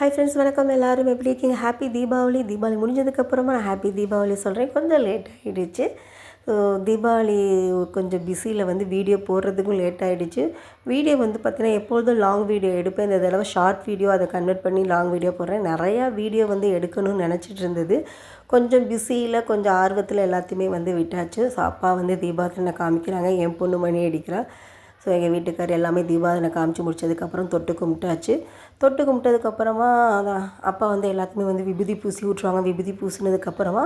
Hi friends வணக்கம். எல்லோரும் எப்படி இருக்கீங்க? ஹாப்பி தீபாவளி தீபாவளி முடிஞ்சதுக்கப்புறமா நான் ஹாப்பி தீபாவளி சொல்கிறேன் கொஞ்சம் லேட் ஆகிடுச்சு ஸோ தீபாவளி கொஞ்சம் பிஸியில் வந்து வீடியோ போடுறதுக்கும் லேட் ஆகிடுச்சு வீடியோ வந்து பார்த்திங்கன்னா எப்பொழுதும் லாங் வீடியோ எடுப்பேன். இந்த தடவை ஷார்ட் வீடியோ அதை கன்வெர்ட் பண்ணி லாங் வீடியோ போடுறேன். நிறையா வீடியோ வந்து எடுக்கணும்னு நினச்சிட்டு இருந்தது. கொஞ்சம் பிஸியில் கொஞ்சம் ஆர்வத்தில் எல்லாத்தையுமே வந்து விட்டாச்சு. ஸோ அப்பா வந்து தீபாவளி நான் காமிக்கிறாங்க. என் பொண்ணு மணி அடிக்கிறாள் ஸோ எங்கள் வீட்டுக்கார் எல்லாமே தீபாவளி காமிச்சு முடிச்சதுக்கப்புறம் தொட்டு கும்பிட்டாச்சு. தொட்டு கும்பிட்டதுக்கப்புறமா அதான் அப்பா வந்து எல்லாத்துக்குமே வந்து விபூதி பூசி விட்ருவாங்க விபூதி பூசினதுக்கப்புறமா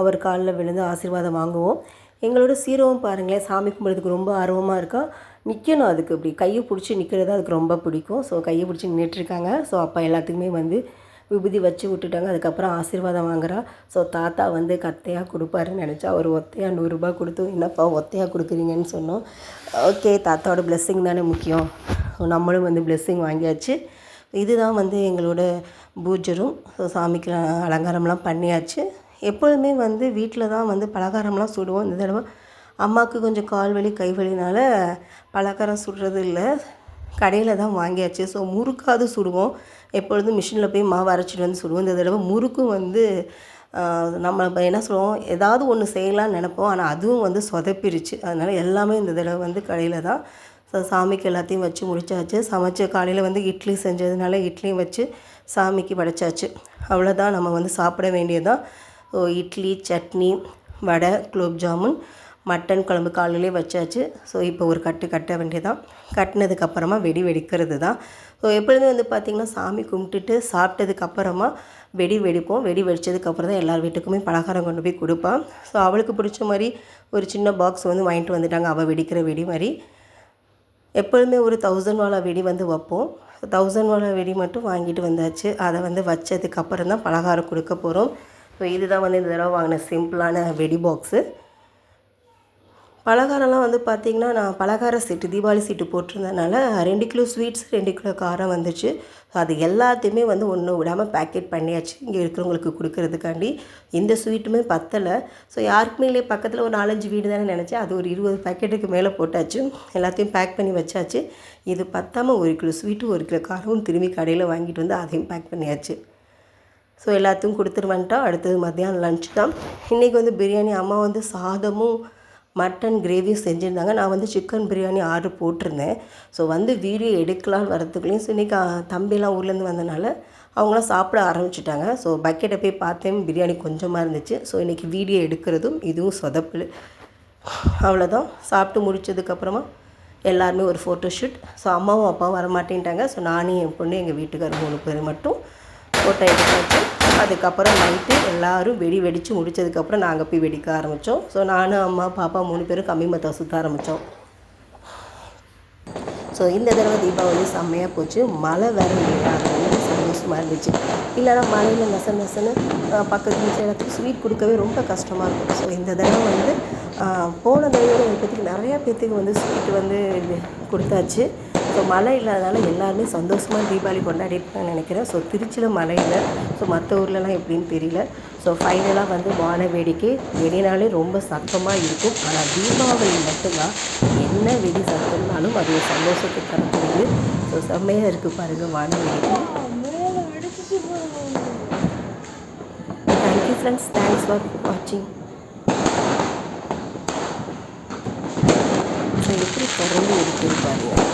அவர் காலில் விழுந்து ஆசீர்வாதம் வாங்குவோம். எங்களோட சீரவும் பாருங்களேன் சாமி கும்பிட்றதுக்கு ரொம்ப ஆர்வமாக இருக்கா. நிற்கணும் அதுக்கு இப்படி. கையை பிடிச்சி நிற்கிறது அதுக்கு ரொம்ப பிடிக்கும். ஸோ கையை பிடிச்சி நின்றுட்டுருக்காங்க ஸோ அப்பா எல்லாத்துக்குமே வந்து விபூதி வச்சு விட்டுட்டாங்க. அதுக்கப்புறம் ஆசீர்வாதம் வாங்குறா. ஸோ தாத்தா வந்து கத்தையாக கொடுப்பாருன்னு நினச்சா அவர் ஒத்தையாக நூறுரூபா கொடுத்து என்னப்பா ஒத்தையாக கொடுக்குறீங்கன்னு சொன்னோம். ஓகே தாத்தாவோட பிளெஸ்ஸிங் தானே முக்கியம். நம்மளும் வந்து பிளெஸ்ஸிங் வாங்கியாச்சு. இதுதான் வந்து எங்களோட பூஜரும் ஸோ சாமிக்கு அலங்காரம்லாம் பண்ணியாச்சு. எப்பொழுதுமே வந்து வீட்டில் தான் வந்து பலகாரம்லாம் சுடுவோம். இந்த தடவை அம்மாவுக்கு கொஞ்சம் கால் வலி கை வலினால பலகாரம் சுடுறது இல்லை கடையில் தான் வாங்கியாச்சு. ஸோ முறுக்காவது சுடுவோம். எப்பொழுதும் மிஷினில் போய் மாவு அரைச்சிட்டு வந்து சுடுவோம் இந்த தடவை முறுக்கும் வந்து நம்ம என்ன சொல்லுவோம்? ஏதாவது ஒன்று செய்யலாம்னு நினப்போம். ஆனால் அதுவும் வந்து சொதப்பிருச்சு. அதனால் எல்லாமே இந்த தடவை வந்து கடையில் தான். ஸோ சாமிக்கு எல்லாத்தையும் வச்சு முடிச்சாச்சு. சமைச்ச காலையில் வந்து இட்லி செஞ்சதுனால இட்லியும் வச்சு சாமிக்கு படைச்சாச்சு. அவ்வளோதான் நம்ம வந்து சாப்பிட வேண்டியதான் ஸோ இட்லி சட்னி வடை குலோப் ஜாமுன் மட்டன் குழம்பு காலையிலே வச்சாச்சு. ஸோ இப்போ ஒரு கட்டு கட்ட வேண்டியதான் கட்டினதுக்கப்புறமா வெடி வெடிக்கிறது தான் ஸோ எப்பொழுதுமே வந்து பார்த்திங்கன்னா சாமி கும்பிட்டுட்டு சாப்பிட்டதுக்கப்புறமா வெடி வெடிப்போம். வெடி வெடித்ததுக்கப்புறம் தான் எல்லார் வீட்டுக்குமே பலகாரம் கொண்டு போய் கொடுப்பான் ஸோ அவளுக்கு பிடிச்ச மாதிரி ஒரு சின்ன பாக்ஸ் வந்து வாங்கிட்டு வந்துட்டாங்க. அவள் வெடிக்கிற வெடி மாதிரி. எப்பொழுதுமே ஒரு தௌசண்ட் வாழை வெடி வந்து வைப்போம். தௌசண்ட் வாழை வெடி மட்டும் வாங்கிட்டு வந்தாச்சு. அதை வந்து வச்சதுக்கப்புறம் தான் பலகாரம் கொடுக்க போகிறோம் ஸோ இதுதான் வந்து இந்த தடவை வாங்கின சிம்பிளான வெடி பாக்ஸு பலகாரம்லாம் வந்து பார்த்திங்கன்னா நான் பலகார சீட்டு தீபாவளி சீட்டு போட்டிருந்ததுனால ரெண்டு கிலோ ஸ்வீட்ஸ் ரெண்டு கிலோ காரம் வந்துச்சு. அது எல்லாத்தையுமே வந்து ஒன்று விடாமல் பேக்கெட் பண்ணியாச்சு. இங்கே இருக்கிறவங்களுக்கு கொடுக்கறதுக்காண்டி இந்த ஸ்வீட்டுமே பத்தலை. ஸோ யாருக்குமே இல்லையே பக்கத்தில் ஒரு நாலஞ்சு வீடு தானே நினச்சேன். அது ஒரு இருபது பேக்கெட்டுக்கு மேலே போட்டாச்சு. எல்லாத்தையும் பேக் பண்ணி வச்சாச்சு. இது பத்தாமல் ஒரு கிலோ ஸ்வீட்டு ஒரு கிலோ காரமும் திரும்பி கடையில் வாங்கிட்டு வந்து அதையும் பேக் பண்ணியாச்சு. ஸோ எல்லாத்தையும் கொடுத்துட்டு வந்துட்டோம் அடுத்தது மத்தியானம் லஞ்ச் தான். இன்றைக்கி வந்து பிரியாணி அம்மா வந்து சாதமும் மட்டன் கிரேவி செஞ்சுருந்தாங்க. நான் வந்து சிக்கன் பிரியாணி ஆர்டர் போட்டிருந்தேன். ஸோ வந்து வீடியோ எடுக்கலான்னு வரத்துக்குள்ளேயும் ஸோ இன்றைக்கி தம்பிலாம் ஊர்லேருந்து வந்தனால அவங்களாம் சாப்பிட ஆரம்பிச்சிட்டாங்க. ஸோ பக்கெட்டை போய் பார்த்தேன். பிரியாணி கொஞ்சமாக இருந்துச்சு. ஸோ இன்றைக்கி வீடியோ எடுக்கிறதும் இதுவும் சொதப்பல். அவ்வளோதான் சாப்பிட்டு முடிச்சதுக்கப்புறமா எல்லாருமே ஒரு ஃபோட்டோ ஷூட் ஸோ அம்மாவும் அப்பாவும் வரமாட்டேன்ட்டாங்க. ஸோ நானும் என் பொண்ணு எங்கள் வீட்டுக்காரர் மூணு பேர் மட்டும் ஃபோட்டோ எடுத்தாச்சு அதுக்கப்புறம் நைட்டு எல்லோரும் வெடி வெடித்து முடித்ததுக்கப்புறம் நாங்கள் போய் வெடிக்க ஆரம்பித்தோம் ஸோ நானும் அம்மா பாப்பா மூணு பேரும் கம்மி மத்தம் சுற்ற ஆரம்பித்தோம் ஸோ இந்த தடவை தீபாவளி செம்மையாக போச்சு. மழை வேறு இல்லையா அது ரொம்ப சந்தோஷமாக இருந்துச்சு. இல்லைனா மழையில் நெச நெசன்னு பக்கத்து இடத்துக்கு ஸ்வீட் கொடுக்கவே ரொம்ப கஷ்டமாக இருக்கும். ஸோ இந்த தடவை வந்து போன தடவையோட பேத்துக்கு நிறையா பேர்த்துக்கு வந்து ஸ்வீட் வந்து கொடுத்தாச்சு. ஸோ மழை இல்லாதனால எல்லாருமே சந்தோஷமாக தீபாவளி கொண்டாடிருப்பாங்கன்னு நினைக்கிறேன். ஸோ திருச்சியில் மழை இல்லை. ஸோ மற்ற ஊர்லலாம் எப்படின்னு தெரியல. ஸோ ஃபைனலாக வந்து வான வேடிக்கை வெடினாலே ரொம்ப சத்தமாக இருக்கும். ஆனால் தீபாவளி மட்டும்தான் என்ன வெடி சத்தம்னாலும் அது ஒரு சந்தோஷத்தை தரக்கூடியது. ஸோ செம்மையாக இருக்குது பாருங்கள் வான வேடிக்கை thank you friends thanks for வாட்சிங் ஸோ எப்படி தொடர்ந்து இருக்குது பாருங்கள்